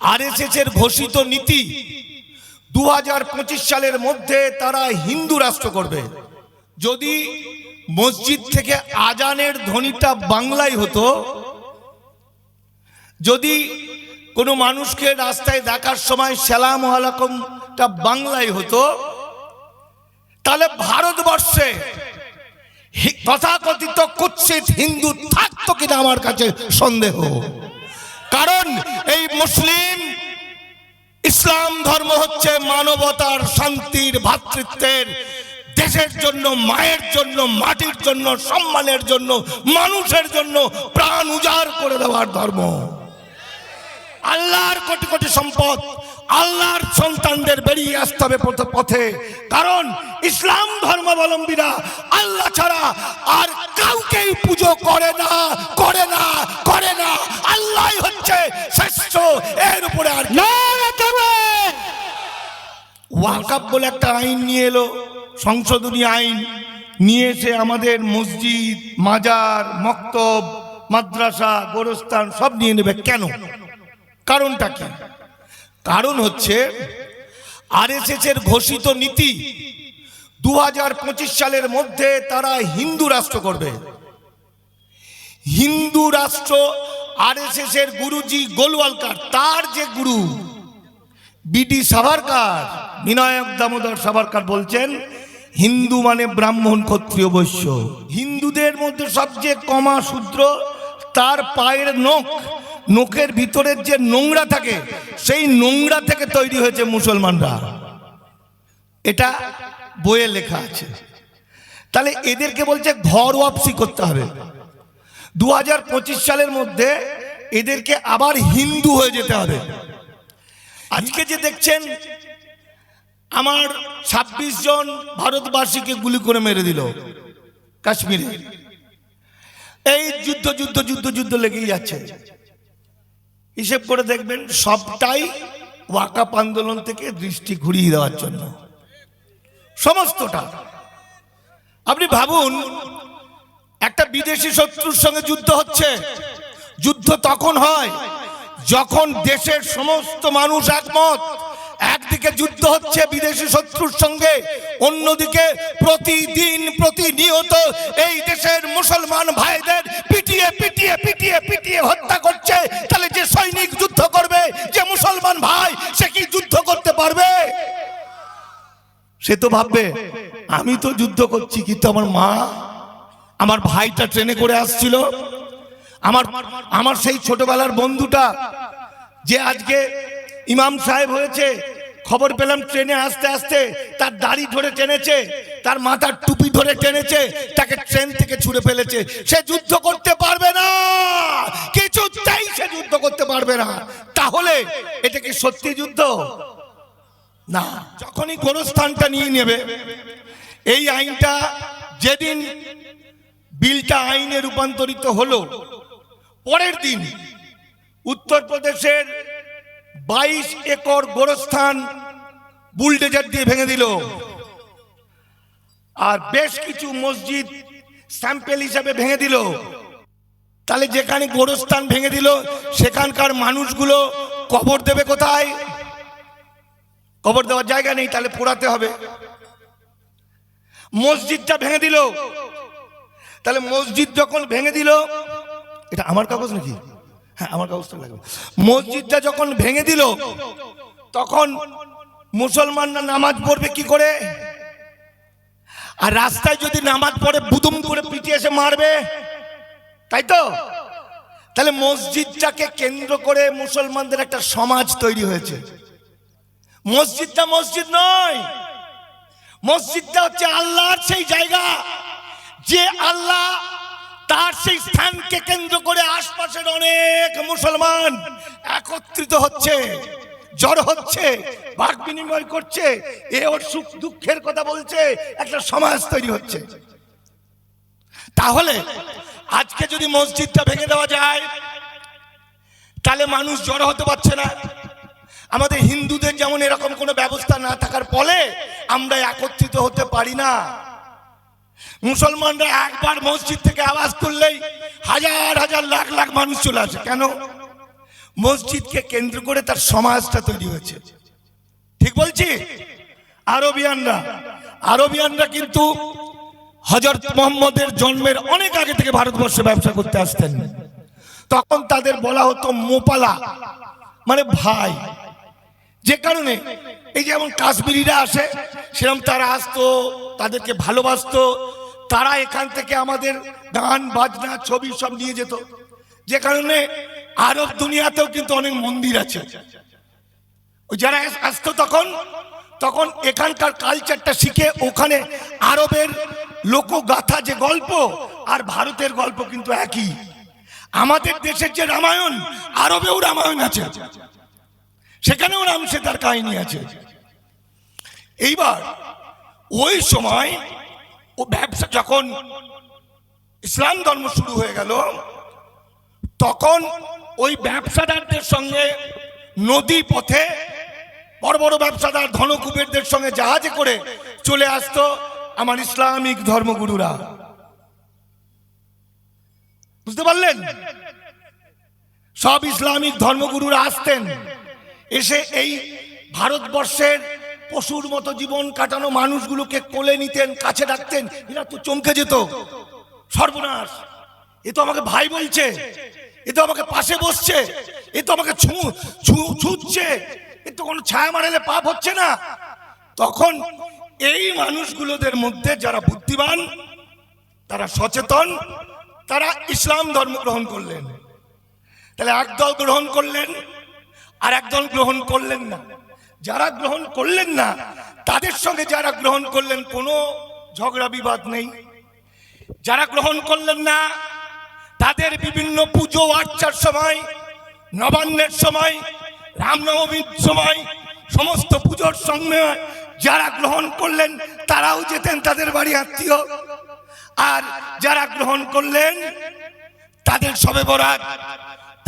RSS এর ঘোষিত নীতি দু হাজার পঁচিশ সালের মধ্যে তারা হিন্দু রাষ্ট্র করবে। যদি মসজিদ থেকে আজানের ধ্বনিটা বাংলায় হতো, যদি কোনো মানুষকে রাস্তায় দেখার সময় সালাম আলাকুমটা বাংলায় হতো, তাহলে ভারতবর্ষে তথাকথিত কুৎসিত হিন্দু থাকতো কিনা আমার কাছে সন্দেহ। কারণ এই মুসলিম ইসলাম ধর্ম হচ্ছে মানবতার শান্তির ভ্রাতৃত্বের দেশের জন্য, মায়ের জন্য, মাটির জন্য, সম্মানের জন্য, মানুষের জন্য প্রাণ উজাড় করে দেওয়ার ধর্ম। আল্লাহর কোটি কোটি সম্পদ আল্লাহর সন্তানদের বেরিয়ে আসতে হবে পথে। কারণ ইসলাম ধর্মাবলম্বীরা আল্লাহ ছাড়া আর কাউকেই পুজো করে না করে না। শ্রেষ্ঠ। এর উপরে আর ওয়াকাপ বলে একটা আইন নিয়ে এলো সংশোধনী আইন নিয়ে এসে আমাদের মসজিদ মাজার মক্তব মাদ্রাসা গোরস্থান সব নিয়ে নেবে কেন? কারণটা কি? কারণ হচ্ছে আরএসএস এর ঘোষিত নীতি দু হাজার পঁচিশ সালের মধ্যে তারা হিন্দু রাষ্ট্র করবে। হিন্দু রাষ্ট্র আরএসএস এর গুরুজি গোলওয়ালকার, তার যে গুরু, বিডি সাভারকার, বিনায়ক দামোদর সাভারকার বলছেন, হিন্দু মানে ব্রাহ্মণ ক্ষত্রিয় বৈশ্য। হিন্দুদের মধ্যে সবচেয়ে কমা সূত্র তার পায়ের নখ, নখের ভিতরের যে নোংরা থাকে, সেই নোংরা থেকে তৈরি হয়েছে মুসলমানরা। এটা বইয়ে লেখা আছে। তাহলে এদেরকে বলছে ঘর ওয়াপসি করতে হবে। দু হাজার পঁচিশ সালের মধ্যে এদেরকে আবার হিন্দু হয়ে যেতে হবে। আজকে যে দেখছেন, আমার ২৬ জন ভারতবাসীকে গুলি করে মেরে দিল কাশ্মীরে। এই যুদ্ধ যুদ্ধ যুদ্ধ যুদ্ধ লেগেই যাচ্ছে। হিসেব করে দেখবেন, সবটাই ওয়াকাপ আন্দোলন থেকে দৃষ্টি ঘুরিয়ে দেওয়ার জন্য। সমস্তটা। আপনি ভাবুন একটা বিদেশি শত্রুর সঙ্গে যুদ্ধ হচ্ছে। যুদ্ধ তখন হয় যখন দেশের সমস্ত মানুষ একমত। একদিকে যুদ্ধ হচ্ছে বিদেশি শত্রুর সঙ্গে, অন্যদিকে প্রতিদিন প্রতিনিয়ত এই দেশের মুসলমান ভাইদের পিটিয়ে পিটিয়ে পিটিয়ে পিটিয়ে হত্যা করছে। তাহলে যে সৈনিক যুদ্ধ করবে, যে মুসলমান ভাই, সে কি যুদ্ধ করতে পারবে? সে তো ভাববে, আমি তো যুদ্ধ করছি, কিন্তু আমার মা আমার ভাইটা ট্রেনে করে আসছিল। আমার আমার সেই ছোটবেলার বন্ধুটা যে আজকে ইমাম সাহেব হয়েছে, খবর পেলাম ট্রেনে আসতে আসতে তার দাড়ি ধরে টেনেছে, তার মাথার টুপি ধরে টেনেছে, তাকে ট্রেন থেকে ছুড়ে ফেলেছে। সে যুদ্ধ করতে পারবে না! কিছুতেই সে যুদ্ধ করতে পারবে না। তাহলে এটা কি সত্যি যুদ্ধ? না। যখনই গোরস্থানটা নিয়ে নেবে, এই আইনটা যেদিন বিলটা আইনে রূপান্তরিত হলো। পরের দিন উত্তরপ্রদেশের বাইশ একর গোরস্থান বুলডেজার দিয়ে ভেঙে দিল। আর বেশ কিছু মসজিদ স্যাম্পেল হিসাবে ভেঙে দিল। তাহলে যেখানে গোরস্থান ভেঙে দিল, সেখানকার মানুষগুলো কবর দেবে কোথায়? কবর দেওয়ার জায়গা নেই, তাহলে পোড়াতে হবে। মসজিদটা ভেঙে দিল। তাহলে মসজিদ যখন ভেঙে দিল, এটা আমার কাগজ নাকি? হ্যাঁ আমার কাগজটা লাগবে। মসজিদটা যখন ভেঙে দিল, তখন মুসলমানরা নামাজ পড়বে কি করে? আর রাস্তায় যদি নামাজ পড়ে, বুদুম করে পিটিয়ে এসে মারবে? তাই তো? তাহলে মসজিদটাকে কেন্দ্র করে মুসলমানদের একটা সমাজ তৈরি হয়েছে। মসজিদটা মসজিদ নয়, মসজিদটা হচ্ছে আল্লাহর সেই জায়গা। যে আল্লাহ তার সেই স্থানকে কেন্দ্র করে আশপাশের অনেক মুসলমান একত্রিত হচ্ছে, জড় হচ্ছে, বাক বিনিময় করছে, এ ওর সুখ দুঃখের কথা বলছে, একটা সমাজ তৈরি হচ্ছে। তাহলে আজকে যদি মসজিদটা ভেঙে দেওয়া যায়, তাহলে মানুষ জড়ো হতে পারছে না। আমাদের হিন্দুদের যেমন এরকম কোনো ব্যবস্থা না থাকার ফলে আমরা একত্রিত হতে পারি না। মুসলমানরা একবার মসজিদ থেকে আওয়াজ করলেই হাজার হাজার লাখ লাখ মানুষ চলে আসে। কেন? মসজিদকে কেন্দ্র করে তার সমাজটা তৈরি হয়েছে। ঠিক বলছি? আরবিয়ানরা আরবিয়ানরা কিন্তু হজরত মোহাম্মদের জন্মের অনেক আগে থেকে ভারতবর্ষে ব্যবসা করতে আসতেন। তখন তাদের বলা হতো মোপালা মানে ভাই। যে কারণে এই যেমন কাশ্মীরিরা আসে সেরকম তারা আসতো, তাদেরকে ভালোবাসতো তারা এখান থেকে আমাদের গান, বাজনা, ছবি সব নিয়ে যেত। যে কারণে আরব দুনিয়াতেও কিন্তু অনেক মন্দির আছে। যারা আস- আসতো তখন তখন এখানকার কালচারটা শিখে ওখানে আরবের লোকগাথা যে গল্প আর ভারতের গল্প কিন্তু একই। আমাদের দেশের যে রামায়ণ, আরবেও রামায়ণ আছে। সেখানেও রাম সে তার কাহিনী আছে। এইবার ওই সময় ও ব্যবসা যখন ইসলাম ধর্ম শুরু হয়ে গেল, তখন ওই ব্যবসাদারদের সঙ্গে নদী পথে বড় বড় ব্যবসাদার ধনকুবেরদের সঙ্গে জাহাজে করে চলে আসতো আমার ইসলামিক ধর্মগুরুরা। বুঝতে পারলেন? সব ইসলামিক ধর্মগুরুরা আসতেন, এসে এই ভারতবর্ষের পশুর মতো জীবন কাটানো মানুষগুলোকে কোলে নিতেন, কাছে রাখতেন এরা তো চমকে যেত। সর্বনাশ। এ তো আমাকে ভাই বলছে, এ তো আমাকে পাশে বসছে, এ তো আমাকে ছু, ছুঁচ্ছে, এ তো কোনো ছায়া মারালে পাপ হচ্ছে না। তখন এই মানুষগুলোদের মধ্যে যারা বুদ্ধিমান, তারা সচেতন, তারা ইসলাম ধর্ম গ্রহণ করলেন। তাহলে একদল গ্রহণ করলেন আর একদল গ্রহণ করলেন না। যারা গ্রহণ করলেন না, তাদের সঙ্গে যারা গ্রহণ করলেন, কোনো ঝগড়া বিবাদ নেই। যারা গ্রহণ করলেন না, তাদের বিভিন্ন পুজো, আর্চার সময়, নবান্নের সময় রামনবমীর সময়, সমস্ত পুজোর সঙ্গে যারা গ্রহণ করলেন, তারাও যেতেন তাদের বাড়ি আত্মীয়। আর যারা গ্রহণ করলেন, তাদের সবে বরাত,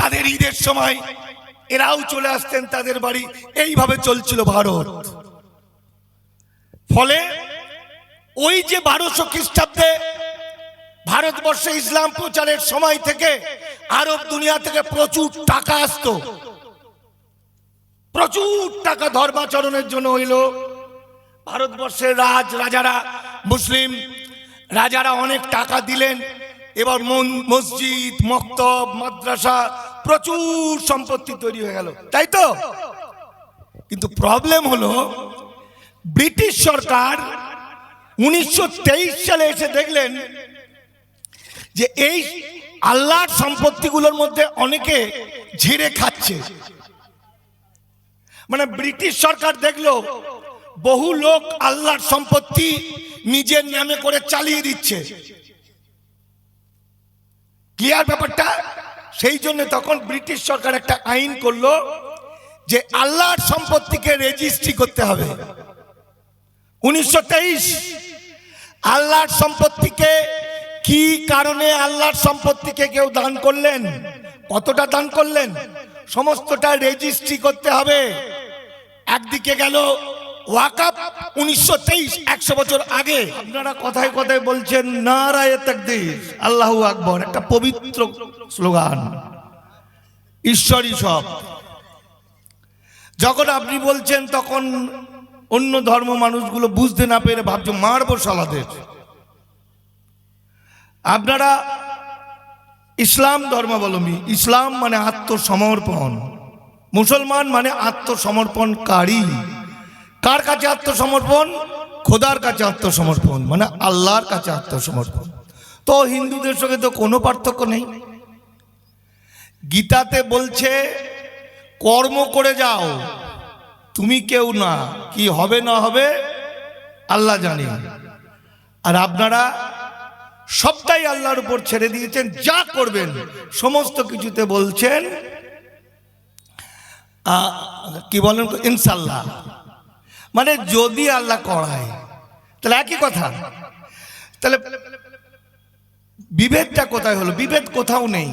তাদের ঈদের সময় এরাও চলে আসতেন তাদের বাড়ি। এইভাবে চলছিল ভারত। ফলে ওই যে বারোশো খ্রিস্টাব্দে ভারতবর্ষে ইসলাম প্রচারের সময় থেকে আরব দুনিয়া থেকে প্রচুর টাকা আসতো। প্রচুর টাকা ধর্মাচরণের জন্য হইল। ভারতবর্ষের রাজ রাজারা, মুসলিম রাজারা অনেক টাকা দিলেন। এবার মসজিদ, মক্তব, মাদ্রাসা প্রচুর সম্পত্তি তৈরি হয়ে গেল, তাই তো? কিন্তু প্রবলেম হলো, ব্রিটিশ সরকার উনিশশো তেইশ সালে এসে দেখলেন যে এই আল্লাহর সম্পত্তিগুলোর মধ্যে অনেকে ঝিরে খাচ্ছে। মানে ব্রিটিশ সরকার দেখল, বহু লোক আল্লাহর সম্পত্তি নিজের নামে করে চালিয়ে দিচ্ছে। ক্লিয়ার ব্যাপারটা? সেই জন্য তখন ব্রিটিশ সরকার একটা আইন করল যে আল্লাহর সম্পত্তিকে রেজিস্ট্রি করতে হবে। উনিশশো তেইশ, আল্লাহর সম্পত্তিকে কি কারণে আল্লাহর সম্পত্তিকে কেউ দান করলেন? কতটা দান করলেন? সমস্তটা রেজিস্ট্রি করতে হবে। একদিকে গেল ওয়াকাপ উনিশশো তেইশ, একশো বছর আগে। আপনারা কথায় কথায় বলছেন, নারায় তাকদীর, আল্লাহু আকবর, একটা পবিত্র স্লোগান। ঈশ্বরই সব। যখন আপনি বলছেন, তখন অন্য ধর্ম মানুষগুলো বুঝতে না পেরে ভাবছে মারবো সালাদের আপনারা ইসলাম ধর্মাবলম্বী, ইসলাম মানে আত্মসমর্পণ। মুসলমান মানে আত্মসমর্পণকারী। কার কাছে আত্মসমর্পণ? খোদার কাছে আত্মসমর্পণ মানে আল্লাহর কাছে আত্মসমর্পণ। তো হিন্দুদের সঙ্গে তো কোনো পার্থক্য নেই। গীতাতে বলছে, কর্ম করে যাও, তুমি কেউ না, কি হবে না হবে আল্লাহ জানি। আর আপনারা সবটাই আল্লাহর উপর ছেড়ে দিয়েছেন, যা করবেন, সমস্ত কিছুতে বলছেন কি বলেন ইনশাল্লাহ মানে যদি আল্লাহ করায়। তাহলে একই কথা। তাহলে বিভেদটা কোথায় হলো? বিভেদ কোথাও নেই।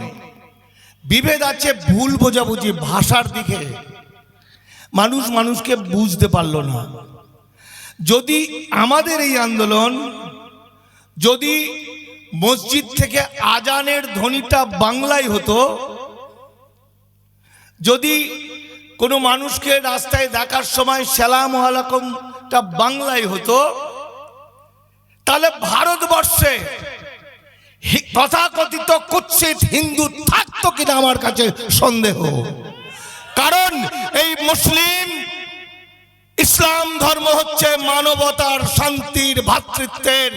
বিভেদ আছে ভুল বোঝাবুঝি ভাষার দিকে। মানুষ মানুষকে বুঝতে পারল না। যদি আমাদের এই আন্দোলন, যদি মসজিদ থেকে আজানের ধ্বনিটা বাংলায় হতো, যদি কোনো মানুষকে রাস্তায় দেখার সময় সালাম আলাইকুমটা বাংলায় হতো, তাহলে ভারতবর্ষে তথাকথিত কুৎসিত হিন্দু থাকতো কিনা আমার কাছে সন্দেহ। কারণ এই মুসলিম ইসলাম ধর্ম হচ্ছে মানবতার শান্তির ভ্রাতৃত্বের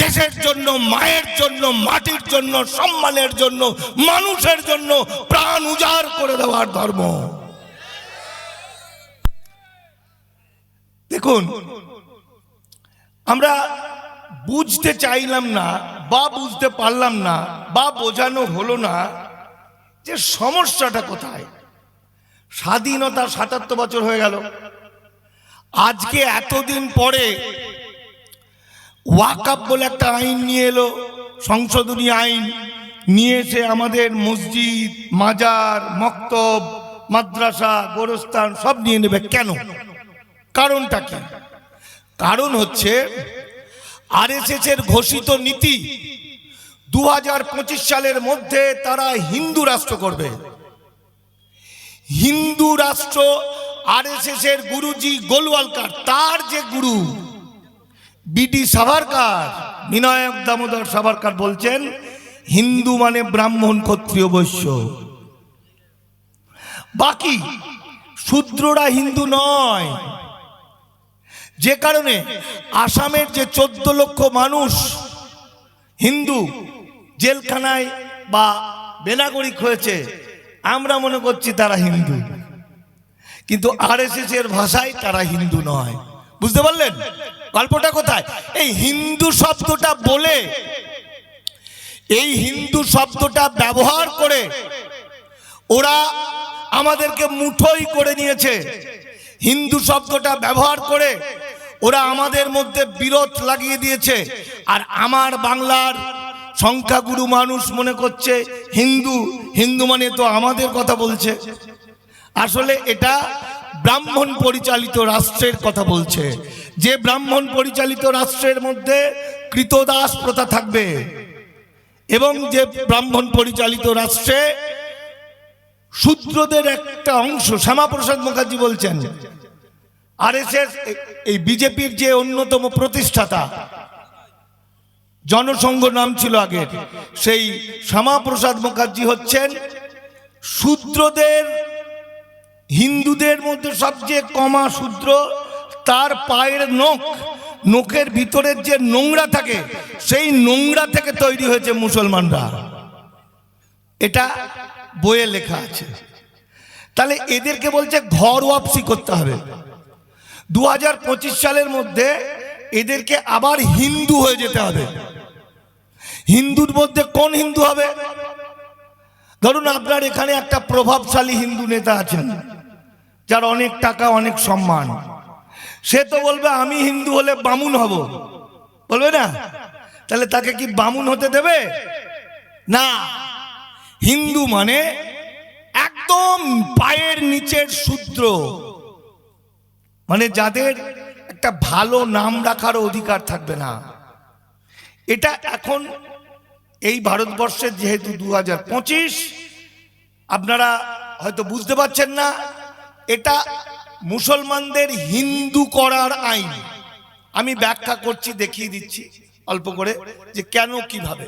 দেশের জন্য, মায়ের জন্য, মাটির জন্য, সম্মানের জন্য, মানুষের জন্য প্রাণ উজাড় করে দেওয়ার ধর্ম। দেখুন, আমরা বুঝতে চাইলাম না বা বুঝতে পারলাম না বা বোঝানো হলো না যে সমস্যাটা কোথায়। স্বাধীনতা সাতাত্তর বছর হয়ে গেল। আজকে এতদিন পরে ওয়াকাপ বলে একটা আইন নিয়ে এলো, সংশোধনী আইন নিয়ে এসে আমাদের মসজিদ, মাজার, মক্তব, মাদ্রাসা, গোরস্থান সব নিয়ে নেবে কেন? কারণটা কি? কারণ হচ্ছে আরএসএস এর ঘোষিত নীতি দু হাজার পঁচিশ সালের মধ্যে তারা হিন্দু রাষ্ট্র করবে। হিন্দু রাষ্ট্র আরএসএস এর গুরুজি গোলওয়ালকার, তার যে গুরু বিডি সাভারকার, বিনায়ক দামোদর সাভারকার বলছেন, হিন্দু মানে ব্রাহ্মণ ক্ষত্রিয় বৈশ্য। বাকি, শূদ্ররা হিন্দু নয়। যে কারণে আসামের যে চোদ্দ লক্ষ মানুষ হিন্দু, জেলখানায় বা বেনাগরিক হয়েছে, আমরা মনে করছি তারা হিন্দু। কিন্তু আরএসএস এর ভাষায় তারা হিন্দু নয়। বুঝতে পারলেন? গল্পটা কোথায়? এই হিন্দু শব্দটা বলে, এই হিন্দু শব্দটা ব্যবহার করে ওরা আমাদেরকে মুঠোই করে নিয়েছে। হিন্দু শব্দটা ব্যবহার করে ওরা আমাদের মধ্যে বিরোধ লাগিয়ে দিয়েছে। আর আমার বাংলার সংখ্যাগুরু মানুষ মনে করছে, হিন্দু হিন্দু মানে তো আমাদের কথা বলছে। আসলে এটা ব্রাহ্মণ পরিচালিত রাষ্ট্রের কথা বলছে। যে ব্রাহ্মণ পরিচালিত রাষ্ট্রের মধ্যে কৃতদাস প্রথা থাকবে এবং যে ব্রাহ্মণ পরিচালিত রাষ্ট্রে শূদ্রদের একটা অংশ শ্যামাপ্রসাদ মুখার্জি বলছেন আর এই বিজেপির যে অন্যতম প্রতিষ্ঠাতা জনসংঘ নাম ছিল আগের সেই শ্যামাপ্রসাদ মুখার্জি হচ্ছেন শূদ্রদের, হিন্দুদের মধ্যে সবচেয়ে কমা শূদ্র, তার পায়ের নখ, নখের ভিতরের যে নোংরা থাকে, সেই নোংরা থেকে তৈরি হয়েছে মুসলমানরা। এটা বইয়ে লেখা আছে। তাহলে এদেরকে বলছে ঘর ওয়াপসি করতে হবে। দু হাজার পঁচিশ সালের মধ্যে এদেরকে আবার হিন্দু হয়ে যেতে হবে। হিন্দুর মধ্যে কোন হিন্দু হবে? ধরুন আপনার এখানে একটা প্রভাবশালী হিন্দু নেতা আছেন, যার অনেক টাকা, অনেক সম্মান। সে তো বলবে, আমি হিন্দু হলে বামুন হব। বলবে না? তাহলে তাকে কি বামুন হতে দেবে? না। হিন্দু মানে একদম পায়ের নিচের শূদ্র। মানে যাদের একটা ভালো নাম রাখার অধিকার থাকবে না। এটা এখন এই ভারতবর্ষের যেহেতু দু হাজার পঁচিশ, আপনারা হয়তো বুঝতে পারছেন না, এটা মুসলমানদের হিন্দু করার আইন। আমি ব্যাখ্যা করছি, দেখিয়ে দিচ্ছি, অল্প করে, যে কেন, কীভাবে।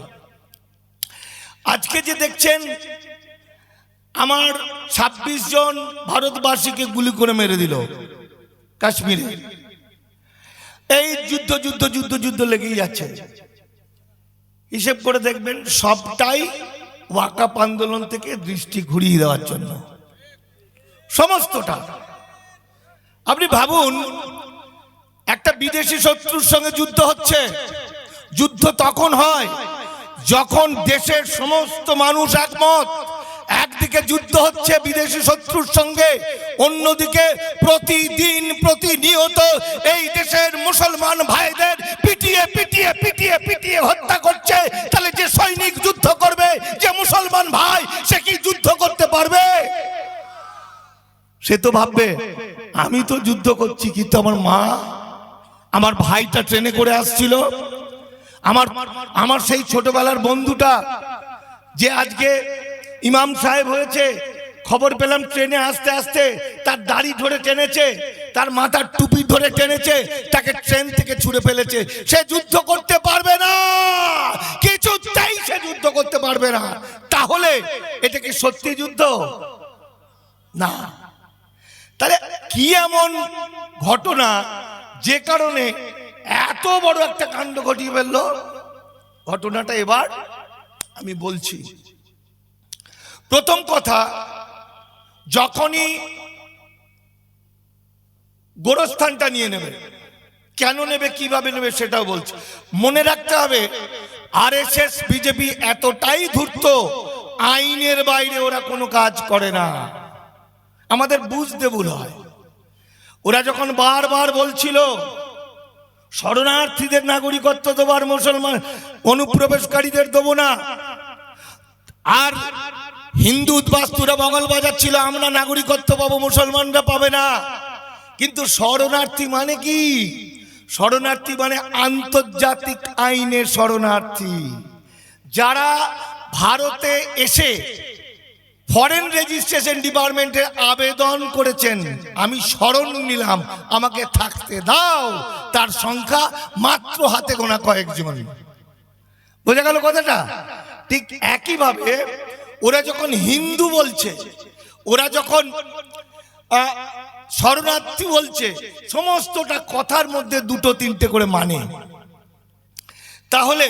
আজকে যে দেখছেন, আমার ২৬ জন ভারতবাসীকে গুলি করে মেরে দিল। কাশ্মীরে। এই যুদ্ধ যুদ্ধ যুদ্ধ যুদ্ধ লেগেই যাচ্ছে। হিসেব করে দেখবেন সবটাই ওয়াকাপ আন্দোলন থেকে দৃষ্টি ঘুরিয়ে দেওয়ার জন্য। সমস্তটা। আপনি ভাবুন, একটা বিদেশি শত্রুর সঙ্গে যুদ্ধ হচ্ছে। যুদ্ধ তখন হয় যখন দেশের সমস্ত মানুষ একমত। একদিকে যুদ্ধ হচ্ছে বিদেশি শত্রুর সঙ্গে, অন্যদিকে প্রতিদিন প্রতিনিয়ত এই দেশের মুসলমান ভাইদের পিটিয়ে পিটিয়ে পিটিয়ে পিটিয়ে হত্যা করছে। তাহলে যে সৈনিক যুদ্ধ করবে, যে মুসলমান ভাই, সে কি যুদ্ধ করতে পারবে? সে তো ভাববে, আমি তো যুদ্ধ করছি, কিন্তু আমার মা, আমার ভাইটা ট্রেনে করে আসছিল। আমার আমার সেই ছোটবেলার বন্ধুটা, যে আজকে ইমাম সাহেব হয়েছে, খবর পেলাম ট্রেনে আসতে আসতে, তার দাড়ি ধরে টেনেছে, তার মাথার টুপি ধরে টেনেছে, তাকে ট্রেন থেকে ছুড়ে ফেলেছে। সে যুদ্ধ করতে পারবে না! কিছুতেই সে যুদ্ধ করতে পারবে না। তাহলে এটা কি সত্যি যুদ্ধ? না। তাহলে কি এমন ঘটনা যে কারণে এত বড় একটা কাণ্ড ঘটিয়ে ফেলল? ঘটনাটা এবার আমি বলছি। প্রথম কথা, যখনই গোরস্থানটা নিয়ে নেবে, কেন নেবে, কীভাবে নেবে সেটাও বলছে। মনে রাখতে হবে আর এস এস বিজেপি এতটাই ধূর্ত, আইনের বাইরে ওরা কোনো কাজ করে না। আমাদের বুঝতে ভুল হয়। ওরা যখন বারবার বলছিল, শরণার্থীদের নাগরিকত্ব দেবার মুসলমান, অনুপ্রবেশকারীদের দেবো না। আর হিন্দু উদ্বাস্তুরা মঙ্গল বাজাচ্ছিল, আমরা নাগরিকত্ব পাবো, মুসলমানরা পাবে না। কিন্তু শরণার্থী মানে কি? শরণার্থী মানে আন্তর্জাতিক আইনের শরণার্থী। যারা ভারতে এসে ফরেন রেজিস্ট্রেশন ডিপার্টমেন্টে আবেদন করেছেন, আমি স্মরণ নিলাম, আমাকে থাকতে দাও, তার সংখ্যা মাত্র হাতে গোনা কয়েকজন। বোঝা গেল কথাটা? ঠিক একইভাবে ওরা যখন হিন্দু বলছে, ওরা যখন শরণার্থী বলছে, সমস্তটা কথার মধ্যে দুটো তিনটে করে মানে। তাহলে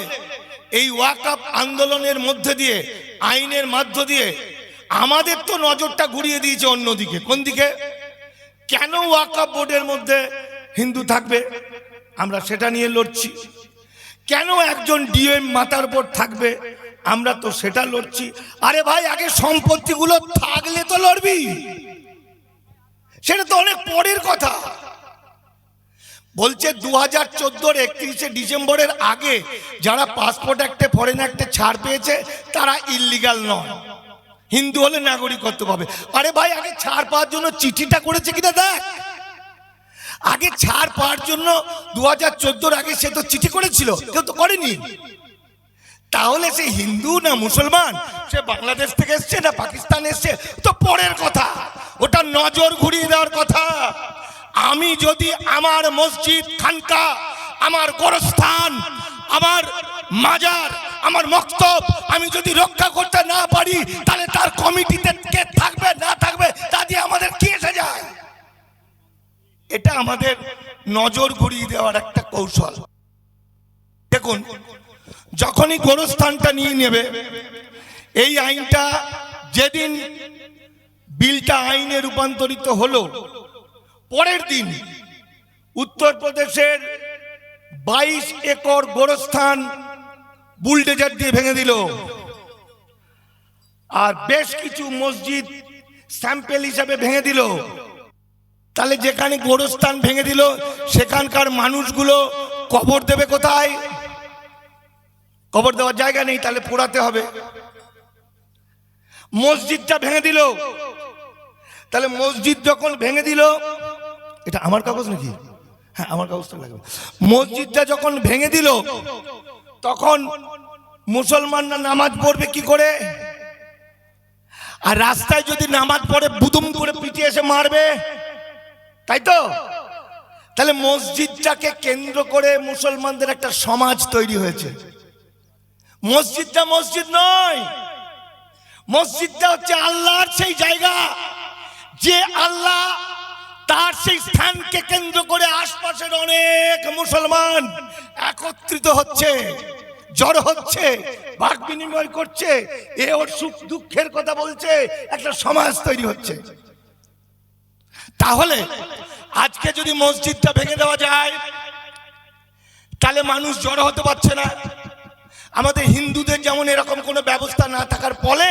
এই ওয়াকআপ আন্দোলনের মধ্যে দিয়ে, আইনের মাধ্য দিয়ে, আমাদের তো নজরটা ঘুরিয়ে দিয়েছে অন্যদিকে কোন দিকে? কেন ওয়াকআপ বোর্ডের মধ্যে হিন্দু থাকবে? আমরা সেটা নিয়ে লড়ছি। কেন একজন ডিএম মাথার উপর থাকবে? আমরা তো সেটা লড়ছি। আরে ভাই, আগে সম্পত্তিগুলো থাকলে তো লড়বি। সেটা তো অনেক পরের কথা। বলছে দু হাজার চোদ্দোর একত্রিশে ডিসেম্বরের আগে যারা পাসপোর্ট অ্যাক্টে, ফরেন অ্যাক্টে ছাড় পেয়েছে, তারা ইল্লিগাল নয়। হিন্দু হলে নাগরিকত্ব পাবে। আরে ভাই, আগে ছাড় পাওয়ার জন্য চিঠিটা করেছে কিনা দেখ। আগে ছাড় পাওয়ার জন্য দু হাজার চোদ্দোর আগে সে তো চিঠি করেছিল, কেউ তো করেনি। তাহলে সে হিন্দু না মুসলমান? সে বাংলাদেশ থেকে এসছে না পাকিস্তান এসছে? তো পরের কথা, ওটা নজর ঘুরিয়ে দেওয়ার কথা। আমি যদি আমার মসজিদ, খানকা, আমার গোরস্থান, আমার মাজার, আমার মক্তব, আমি যদি রক্ষা করতে না পারি, তাহলে তার কমিটিতে কে থাকবে, না থাকবে, তা দিয়ে আমাদের কি এসে যায়? এটা আমাদের নজর ঘুরিয়ে দেওয়ার একটা কৌশল। দেখুন যখনই গোরস্থানটা নিয়ে নেবে, এই আইনটা যেদিন বিলটা আইনে রূপান্তরিত হলো, পরের দিন উত্তরপ্রদেশের বাইশ একর গোরস্থান বুলডেজার দিয়ে ভেঙে দিল। আর বেশ কিছু মসজিদ স্যাম্পেল হিসাবে ভেঙে দিল। তাহলে যেখানে গোরস্থান ভেঙে দিল, সেখানকার মানুষগুলো কবর দেবে কোথায়? কবর দেওয়ার জায়গা নেই, তাহলে পোড়াতে হবে। মসজিদটা ভেঙে দিল। তাহলে মসজিদ যখন ভেঙে দিল, এটা আমার কাগজ নাকি? হ্যাঁ আমার কাগজটা লাগবে। মসজিদটা যখন ভেঙে দিল, তখন মুসলমানরা নামাজ পড়বে কি করে? আর রাস্তায় যদি নামাজ পড়ে, বুদুম করে পিটিয়ে এসে মারবে, তাই তো? তাহলে মসজিদটাকে কেন্দ্র করে মুসলমানদের একটা সমাজ তৈরি হয়েছে। মসজিদটা মসজিদ নয়। মসজিদটা হচ্ছে আল্লাহর সেই জায়গা। যে আল্লাহ তার সেই স্থানকে কেন্দ্র করে আশপাশের অনেক মুসলমান একত্রিত হচ্ছে, জড় হচ্ছে ভাগ বিনিময় করছে, এ ওর সুখ দুঃখের কথা বলছে, একটা সমাজ তৈরি হচ্ছে। তাহলে আজকে যদি মসজিদটা ভেঙে দেওয়া যায়, তাহলে মানুষ জড়ো হতে পারছে না। আমাদের হিন্দুদের যেমন এরকম কোনো ব্যবস্থা না থাকার ফলে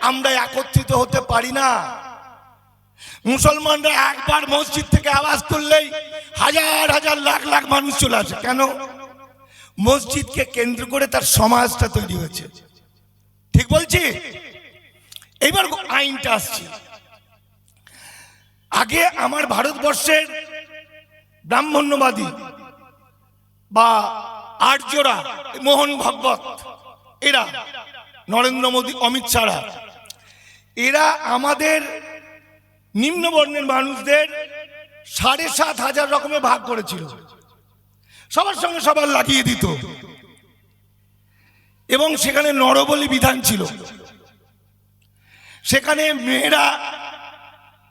আমরা একত্রিত হতে পারি না। মুসলমানরা একবার মসজিদ থেকে আওয়াজ তুললেই হাজার হাজার লাখ লাখ মানুষ চলে আসে। কেন? মসজিদকে কেন্দ্র করে তার সমাজটা তৈরি হয়েছে। ঠিক বলছি? এইবার আইনটা আসছে। আগে আমার ভারতবর্ষের ব্রাহ্মণ্যবাদী বা আর্যরা মোহন ভগবত। এরা নরেন্দ্র মোদী, অমিত শাহরা। এরা আমাদের নিম্নবর্ণের মানুষদের সাড়ে সাত হাজার রকমের ভাগ করেছিল। সবার সঙ্গে সবার লাগিয়ে দিত। এবং সেখানে নরবলি বিধান ছিল। সেখানে মেয়েরা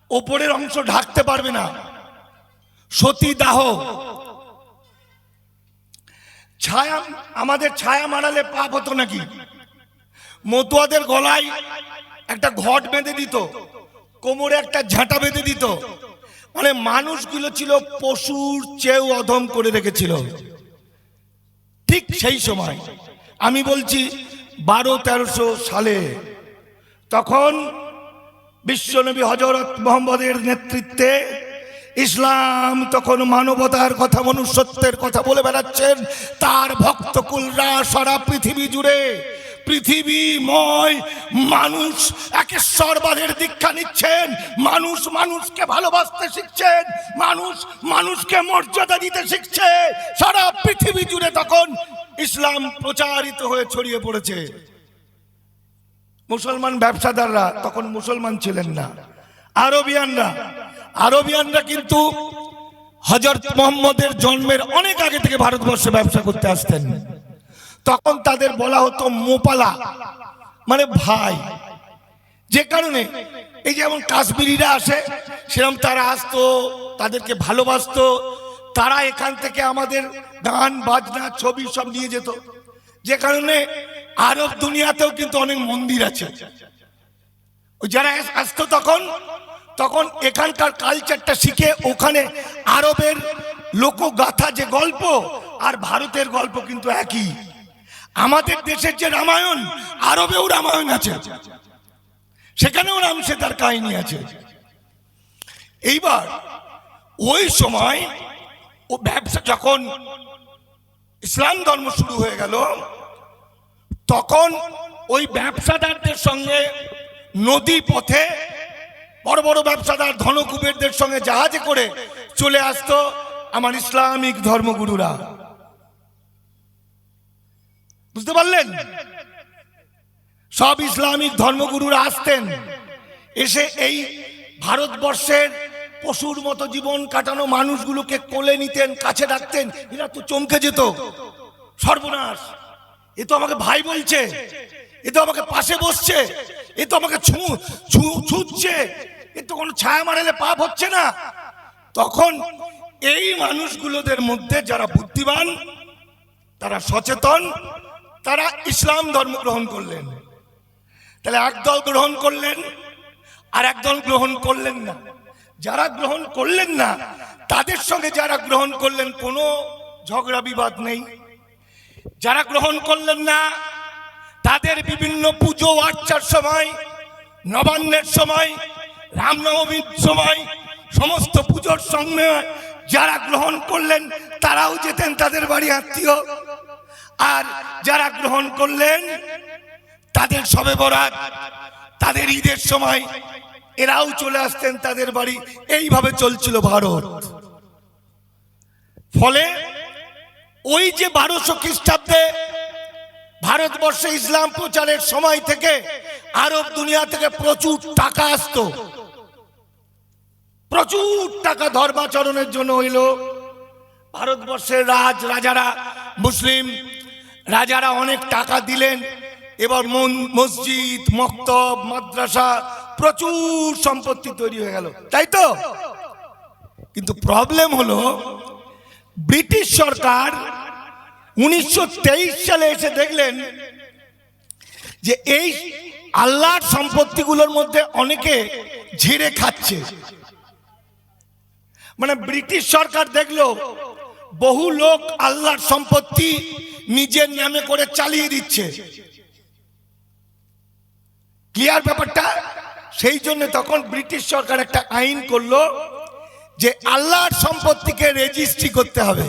ওপরের অংশ ঢাকতে পারবে না। সতী দাহ ছায়া, আমাদের ছায়া মারালে পাপ হতো নাকি? মতুয়াদের গলায় একটা ঘট বেঁধে দিত, কোমরে একটা ঝাঁটা বেঁধে দিত। মানে মানুষগুলো ছিল পশুর চেয়েও অধম করে রেখেছিল। ঠিক সেই সময়, আমি বলছি বারো তেরোশো সালে, তখন বিশ্বনবী হজরত মোহাম্মদের নেতৃত্বে ইসলাম তখন মানবতার কথা, মনুষ্যত্বের কথা বলে বেড়াচ্ছেন। তার ভক্তকুলরা সারা পৃথিবী জুড়ে, পৃথিবীময় মানুষ একে একেশ্বরবাদের দীক্ষা নিচ্ছেন। মানুষ মানুষকে ভালোবাসতে শিখছেন, মানুষ মানুষকে মর্যাদা দিতে শিখছে। সারা পৃথিবী জুড়ে তখন ইসলাম প্রচারিত হয়ে ছড়িয়ে পড়েছে। মুসলমান ব্যবসাদাররা তখন মুসলমান ছিলেন না, আরবিয়ানরা আরবিয়ানরা কিন্তু হজরত মোহাম্মদের জন্মের অনেক আগে থেকে ভারতবর্ষে ব্যবসা করতে আসতেন। তখন তাদের বলা হতো মোপালা মানে ভাই। যে কারণে এই যেমন কাশ্মীরিরা আসে, সেরকম তারা আসতো, তাদেরকে ভালোবাসত, তারা এখান থেকে আমাদের গান, বাজনা, ছবি সব নিয়ে যেত। যে কারণে আরব দুনিয়াতেও কিন্তু অনেক মন্দির আছে। যারা আসতো তখন তখন এখানকার কালচারটা শিখে ওখানে আরবের লোকগাথা যে গল্প আর ভারতের গল্প কিন্তু একই। আমাদের দেশের যে রামায়ণ, আরবেও রামায়ণ আছে। সেখানেও রামসে তার কাহিনী আছে। এইবার ওই সময় ও ব্যবসা যখন ইসলাম ধর্ম শুরু হয়ে গেল, তখন ওই ব্যবসাদারদের সঙ্গে নদী পথে বড় বড় ব্যবসাদার ধনকুবেরদের সঙ্গে জাহাজে করে চলে আসতো আমার ইসলামিক ধর্মগুরুরা। বুঝতে পারলেন? সব ইসলামিক ধর্মগুরুরা আসতেন, এসে এই ভারতবর্ষের পশুর মতো জীবন কাটানো মানুষগুলোকে কোলে নিতেন, কাছে ডাকতেন, এরা তো চমকে যেত। সর্বনাশ। এ তো আমাকে ভাই বলছে। এ তো আমাকে পাশে বসছে। এ তো আমাকে ছু ছু, ছুঁচ্ছে। এ তো কোনো ছায়া মারালে পাপ হচ্ছে না। তখন এই মানুষগুলোদের মধ্যে যারা বুদ্ধিমান, তারা সচেতন, তারা ইসলাম ধর্ম গ্রহণ করলেন। তাহলে একদল গ্রহণ করলেন, আর একদল গ্রহণ করলেন না। যারা গ্রহণ করলেন না, তাদের সঙ্গে যারা গ্রহণ করলেন, কোনো ঝগড়া বিবাদ নেই। যারা গ্রহণ করলেন না তাদের বিভিন্ন পুজো আর্চার সময়, নবান্নের সময় রামনবমীর সময়, সমস্ত পুজোর সঙ্গে যারা গ্রহণ করলেন, তারাও যেতেন তাদের বাড়ি আত্মীয়। আর যারা গ্রহণ করলেন, তাদের সবে বরাত, তাদের ঈদের সময় এরাও চলে আসতেন তাদের বাড়ি। এইভাবে চলছিল ভারত। ফলে ওই যে বারোশো খ্রিস্টাব্দে ভারতবর্ষে ইসলাম প্রচারের সময় থেকে আরব দুনিয়া থেকে প্রচুর টাকা আসতো। প্রচুর টাকা ধর্মাচরণের জন্য হইল। ভারতবর্ষের রাজ রাজারা, মুসলিম রাজারা অনেক টাকা দিলেন। এবার মসজিদ, মক্তব, মাদ্রাসা প্রচুর সম্পত্তি তৈরি হয়ে গেল। তাই তো? কিন্তু প্রবলেম হলো, ব্রিটিশ সরকার উনিশশো তেইশ সালে এসে দেখলেন যে এই আল্লাহর সম্পত্তিগুলোর মধ্যে অনেকে ঝেড়ে খাচ্ছে। মানে ব্রিটিশ সরকার দেখল, বহু লোক আল্লাহর সম্পত্তি নিজের নামে করে চালিয়ে দিচ্ছে। ক্লিয়ার ব্যাপারটা? সেই জন্য তখন ব্রিটিশ সরকার একটা আইন করল যে আল্লাহর সম্পত্তিকে রেজিস্ট্রি করতে হবে।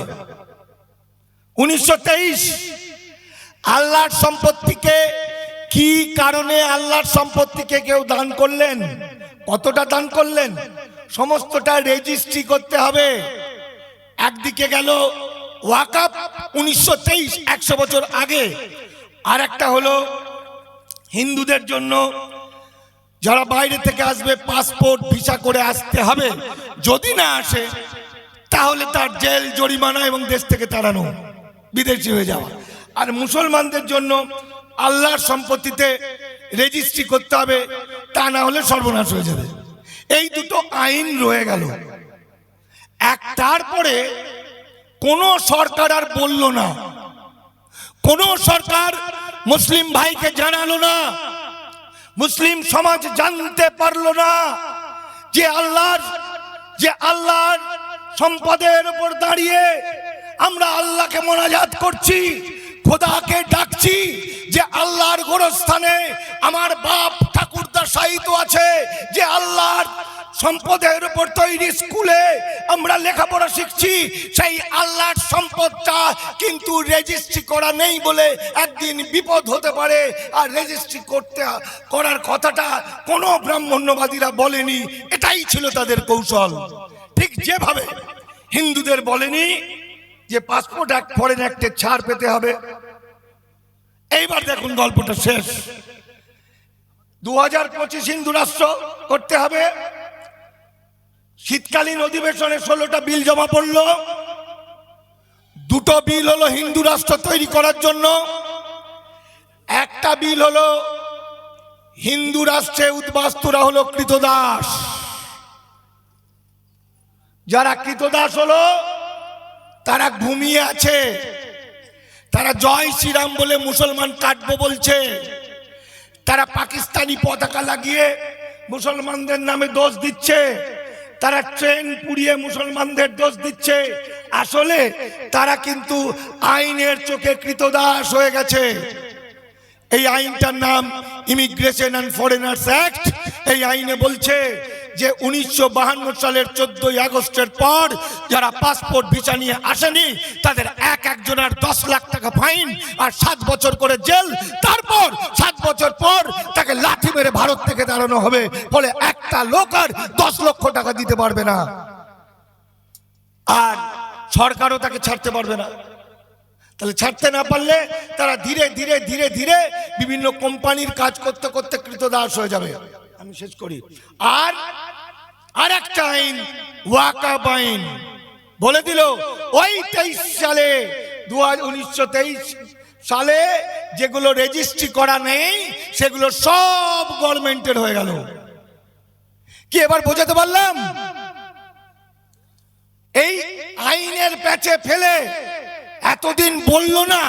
উনিশশো তেইশ। আল্লাহর সম্পত্তিকে কি কারণে আল্লাহর সম্পত্তিকে কেউ দান করলেন? কতটা দান করলেন? সমস্তটা রেজিস্ট্রি করতে হবে। একদিকে গেল ওয়াকাপ উনিশশো তেইশ, একশো বছর আগে। আর একটা হলো হিন্দুদের জন্য যারা বাইরে থেকে আসবে পাসপোর্ট ভিসা করে আসতে হবে। যদি না আসে, তাহলে তার জেল, জরিমানা এবং দেশ থেকে তাড়ানো। বিদেশি হয়ে যাওয়া। আর মুসলমানদের জন্য আল্লাহর সম্পত্তিতে রেজিস্ট্রি করতে হবে, তা না হলে সর্বনাশ হয়ে যাবে। এই দুটো আইন রয়ে গেল। একটার পরে কোনো সরকার আর বলল না। কোন সরকার মুসলিম ভাইকে জানালো না। মুসলিম সমাজ জানতে পারল না যে আল্লাহর যে আল্লাহর সম্পদের উপর দাঁড়িয়ে আমরা আল্লাহকে মোনাজাত করছি, খোদাকে ডাকছি যে আল্লাহর গোরস্থানে আমার বাপ ঠাকুরদা সাহিত্য আছে, যে আল্লাহর সম্পদের উপর তৈরি স্কুলে আমরা লেখাপড়া শিখছি, সেই আল্লাহর সম্পদটা কিন্তু রেজিস্ট্রি করা নেই বলে একদিন বিপদ হতে পারে। আর রেজিস্ট্রি করতে, করার কথাটা কোনো ব্রাহ্মণ্যবাদীরা বলেনি, এটাই ছিল তাদের কৌশল। ঠিক যেভাবে হিন্দুদের বলেনি যে পাসপোর্ট অ্যাক্ট ফরেন অ্যাক্টে ছাড় পেতে হবে। এইবার দেখুন গল্পটা শেষ। দু হাজার পঁচিশ হিন্দু রাষ্ট্র করতে হবে। শীতকালীন অধিবেশনে ষোলোটা বিল জমা পড়ল। দুটো বিল হলো হিন্দু রাষ্ট্র তৈরি করার জন্য। একটা বিল হলো হিন্দু রাষ্ট্রে উদ্বাস্তুরা হলো কৃতদাস। যারা কৃতদাস হলো তারা ঘুমিয়ে আছে। তারা জয় শ্রীরাম বলে মুসলমান কাটবো বলছে। তারা পাকিস্তানি পতাকা লাগিয়ে মুসলমানদের নামে দোষ দিচ্ছে। তারা ট্রেন পুড়িয়ে মুসলমানদের দোষ দিচ্ছে। আসলে তারা কিন্তু আইনের চোখে কৃতদাস হয়ে গেছে। এই আইনটার নাম ইমিগ্রেশন অ্যান্ড ফরেনার্স অ্যাক্ট এই আইনে বলছে যে উনিশশো সালের চোদ্দই আগস্টের পর যারা পাসপোর্ট ভিসা নিয়ে আসেনি, তাদের এক একজনের দশ লাখ টাকা ফাইন আর সাত বছর করে জেল। তারপর সাত বছর পর তাকে লাঠি মেরে ভারত থেকে দাঁড়ানো হবে। ফলে একটা লোক আর দশ লক্ষ টাকা দিতে পারবে না। আর সরকারও তাকে ছাড়তে পারবে না। তাহলে ছাড়তে না পারলে তারা ধীরে ধীরে ধীরে ধীরে বিভিন্ন কোম্পানির কাজ করতে করতে কৃতদাস হয়ে যাবে। আমি শেষ করি। আর আর একটা আইন, ওয়াকা আইন বলে দিল, ওই তেইশ সালে, দু উনিশশো সালে যেগুলো রেজিস্ট্রি করা নেই, সেগুলো সব গভর্নমেন্টের হয়ে গেল। কি এবার বোঝাতে পারলাম? এই আইনের প্যাচে ফেলে এতদিন বলল না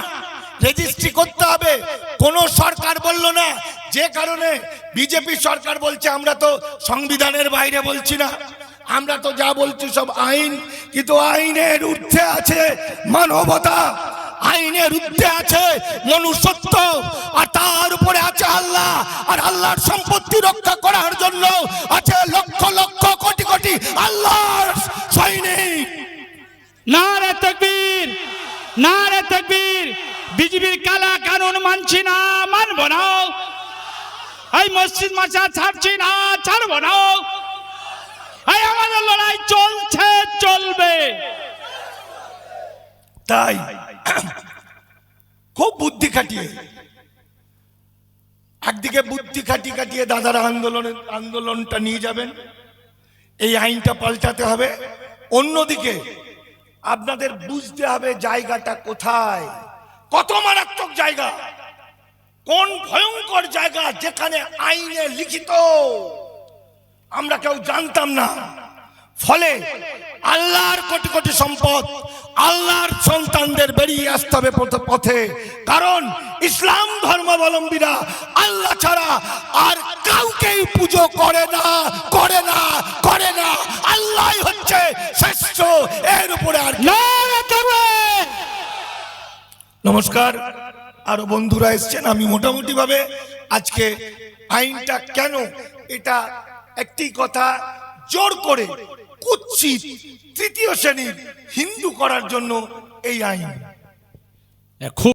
রেজিস্ট্রি করতে হবে। কোন সরকার বলল না। যে কারণে বিজেপি সরকার বলছে, আমরা তো সংবিধানের বাইরে বলছি না। আমরা তো যা বলছি সব আইন। কিন্তু আইনের ঊর্ধ্বে আছে মানবতা। আইনের ঊর্ধ্বে আছে মনুষ্যত্ব। আর তার উপরে আছে আল্লাহ। আর আল্লাহর সম্পত্তি রক্ষা করার জন্য আছে লক্ষ লক্ষ, কোটি কোটি আল্লাহর সৈনিক। নারে তকবীর নারে তকবীর। বিজেপির কালা কানুন মানছি না, মানব না। এই মসজিদ মাসা ছাড়ছি না, ছাড়ব না। এই আমাদের লড়াই চলছে, চলবে। তাই খুব বুদ্ধি খাটিয়ে, একদিকে বুদ্ধি খাটিয়ে কাটিয়ে দাদারা আন্দোলনের আন্দোলনটা নিয়ে যাবেন, এই আইনটা পাল্টাতে হবে। অন্যদিকে আপনাদের বুঝতে হবে জায়গাটা কোথায়। কত মারাত্মক জায়গা। কোন ভয়ঙ্কর জায়গা যেখানে আইনে লিখিত। আমরা কেউ জানতাম না। ফলে আল্লাহর কোটি কোটি সম্পদ আল্লাহর সন্তানদের বেরিয়ে আসতে হবে পথ- কারণ ইসলাম ধর্মাবলম্বীরা আল্লাহ ছাড়া আর কাউকেই পুজো করে না করে না করে না। আল্লাহ হচ্ছে শ্রেষ্ঠ, এর উপরে আর নমস্কার। আরও বন্ধুরা এসছেন, আমি মোটামুটি ভাবে আজকে আইনটা কেন? এটা একটি কথা জোর করে কুচ্ছিত তৃতীয় শ্রেণির হিন্দু করার জন্য এই আইন। খুব